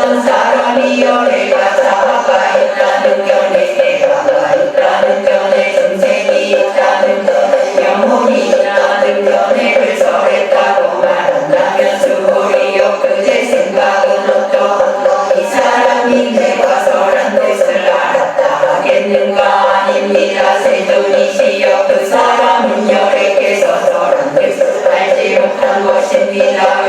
어떤 사람이 열애가 자아가 있다는 견해 대화가 있다는 견해 중생이 있다는 견해 영혼이 있다는 견해 불설했다고 말한다면 수고리요 그제 생각은 어떠한가 이 사람이 내가 설한 뜻을 알았다 하겠는가? 아닙니다. 세존이시여 그 사람은 열애께서 설한 뜻을 알지 못한 것입니다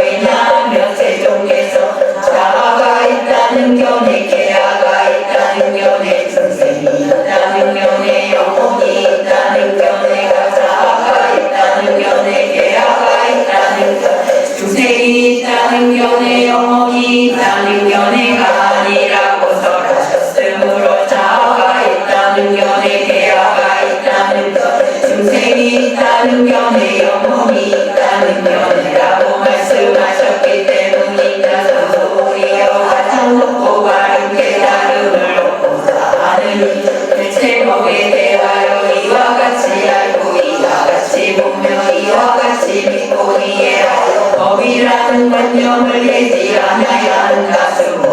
있다는 견해 영혼이 있다는 견해가 아니라고 설하셨으므로 자아가 있다는 견해 계아가 있다는 견해 중생이 있다는 견해 영혼이 있다는 견해라고 법이라는 관념을 내지 않아야 한다 수법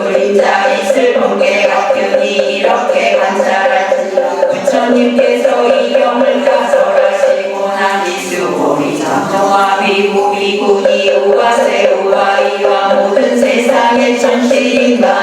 그림자 있을 번개 같으니 이렇게 관찰하지 부처님께서 이 경을 가설하시고 난 이수고리 장정화 비구 비구니 우와 세우와 이와 모든 세상의 천실인 바